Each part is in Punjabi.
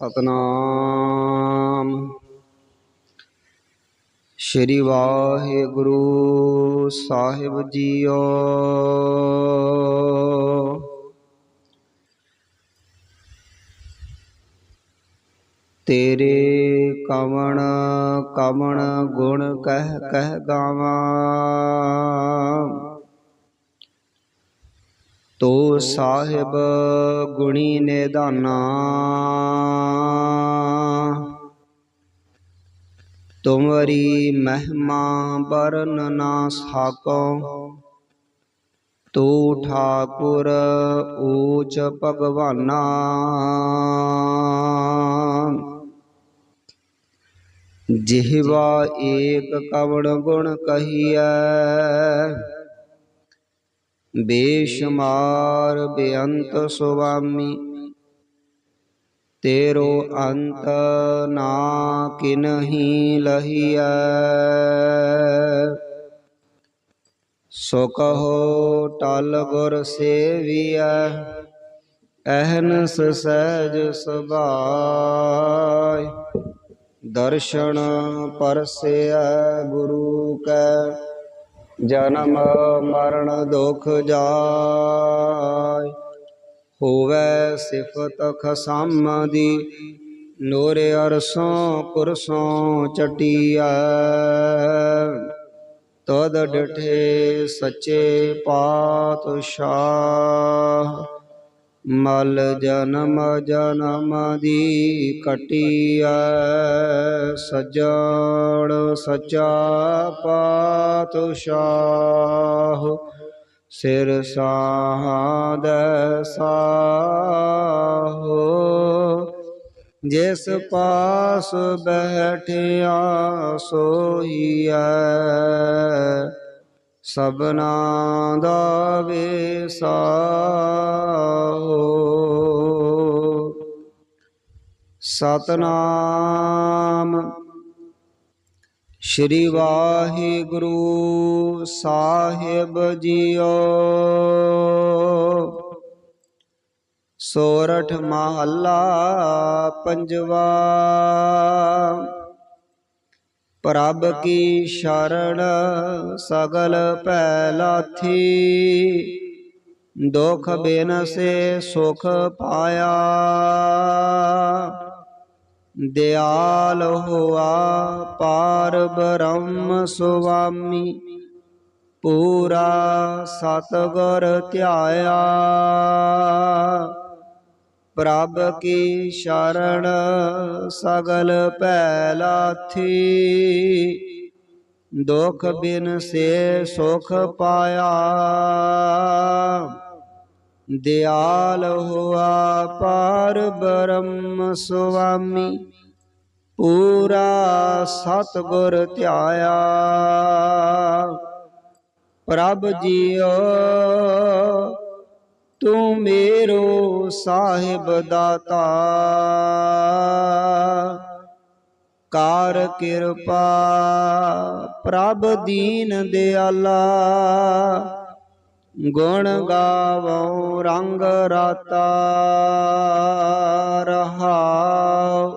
ਸਤਨਾਮ। ਸ਼੍ਰੀ ਵਾਹਿਗੁਰੂ ਸਾਹਿਬ ਜੀਓ। ਤੇਰੇ ਕਵਣ ਕਵਣ ਗੁਣ ਕਹਿ ਕਹਿ ਗਾਵਾਂ। ਤੋ ਸਾਹਿਬ ਗੁਣੀ ਨਿਧਾਨਾ। ਤੁਮਰੀ ਮਹਿਮਾ ਬਰਨ ਨਾ ਸਾਕੋ। ਤੂ ਠਾਕੁਰ ਊਚ ਭਗਵਾਨਾ। ਜਿਹਵਾ ਏਕ ਕਵਣ ਗੁਣ ਕਹੀਐ ਬੇਸ਼ਮਾਰ ਬੇਅੰਤ ਸੁਆਮੀ, ਤੇਰੋ ਅੰਤ ਨਾ ਕਿਨਹੀ ਲਹੀਐ। ਸੋ ਕਹੋ ਟਲ ਗੁਰ ਸੇਵੀਐ ਅਹਨਸ ਸਹਿਜ ਸੁਭਾਇ। ਦਰਸ਼ਨ ਪਰਸਿਐ ਗੁਰੂ ਕੈ ਜਨਮ ਮਰਨ ਦੁਖ ਜਾਇ ਹੋਵੇ ਸਿਫਤ ਖਸਮ ਦੀ, ਨੂਰ ਅਰਸੋਂ ਕੁਰਸੋਂ ਚਟੀਐ। ਤਦ ਡਠੇ ਸੱਚੇ ਪਾਤਸ਼ਾਹ। ਮਲ ਜਨਮ ਜਨਮ ਦੀ ਕਟਿਆ ਸਜਣ ਸਚਾ ਪਾਤਸ਼ਾਹ। ਸਿਰ ਸਾਧ ਸਾਹੋ। ਜਿਸ ਪਾਸ ਬੈਠਿਆ ਸੋਈਐ ਸਬਨਾ ਦਾ ਵੇਸਾਹੋ ਸਤਨਾਮ। ਸ਼੍ਰੀ ਵਾਹਿਗੁਰੂ ਸਾਹਿਬ ਜੀਓ। ਸੋਰਠ ਮਹੱਲਾ ਪੰਜਵਾ। ਪ੍ਰਭ ਕੀ ਸ਼ਰਣ ਸਗਲ ਭੈ ਲਾਥੀ ਦੁਖ ਬਿਨ ਸੇ ਸੁਖ ਪਾਇਆ। ਦਿਆਲ ਹੋਆ ਪਾਰ ਬ੍ਰਹਮ ਸੁਆਮੀ। ਪੂਰਾ ਸਤਗੁਰ ਧਿਆਇਆ। ਪ੍ਰਭ ਕੀ ਸ਼ਰਣ ਸਗਲ ਭੈ ਲਾਥੀ ਦੁਖ ਬਿਨ ਸੇ ਸੁਖ ਪਾਇਆ। ਦਿਆਲ ਹੋਆ ਪਾਰ ਬ੍ਰਹਮ ਸੁਆਮੀ। ਪੂਰਾ ਸਤਗੁਰ ਧਿਆਇਆ। ਪ੍ਰਭ ਜੀਓ ਤੂੰ ਮੇਰੋ ਸਾਹਿਬ ਦਾਤਾ। ਕਾਰ ਕਿਰਪਾ ਪ੍ਰਭ ਦੀਨ ਦਿਆਲਾ। ਗੁਣ ਗਾਵੋ ਰੰਗ ਰਾਤਾ ਰਹਾਉ।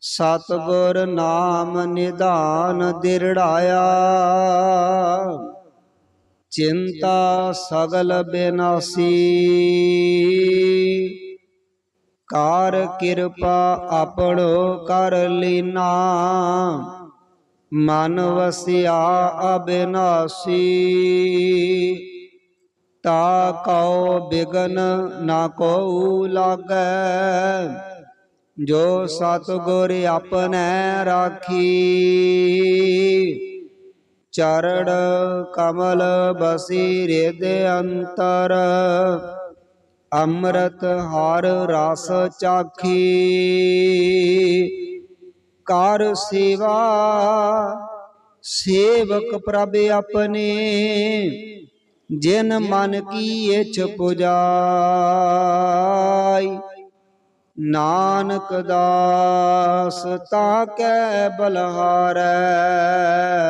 ਸਤਗੁਰ ਨਾਮ ਨਿਧਾਨ ਦਿਰੜਾਇਆ। ਚਿੰਤਾ ਸਗਲ ਬਿਨਾਸੀ। ਕਾਰ ਕਿਰਪਾ ਆਪਣੋ ਕਰ ਲੀਨਾ। ਮਨ ਵਸਿਆ ਅਬਿਨਾਸੀ। ਤਾ ਕਉ ਬਿਗਨ ਨਾ ਕੋ ਲਾਗੈ। ਜੋ ਸਤਗੁਰ ਆਪਣੈ ਰਾਖੀ। ਚਰੜ ਕਮਲ ਬਸੀ ਰਿਦ ਅੰਤਰ। ਅੰਮ੍ਰਿਤ ਹਰ ਰਸ ਚਾਖੀ। ਕਰ ਸੇਵਾ, ਸੇਵਕ ਪ੍ਰਭ ਆਪਣੇ। ਜਿਨ ਮਨ ਕੀ ਇਛ ਪੁਜਾਈ, ਨਾਨਕ ਦਾਸ ਤਾ ਕੈ ਬਲਹਾਰੈ।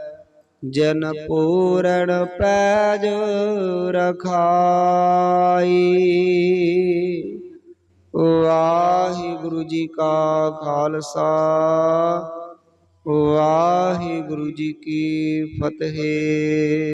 ਜਨ ਪੂਰਨ ਪੈਜ ਰਖਾਈ। ਵਾਹਿਗੁਰੂ ਜੀ ਕਾ ਖਾਲਸਾ ਵਾਹਿਗੁਰੂ ਜੀ ਕੀ ਫਤਿਹ।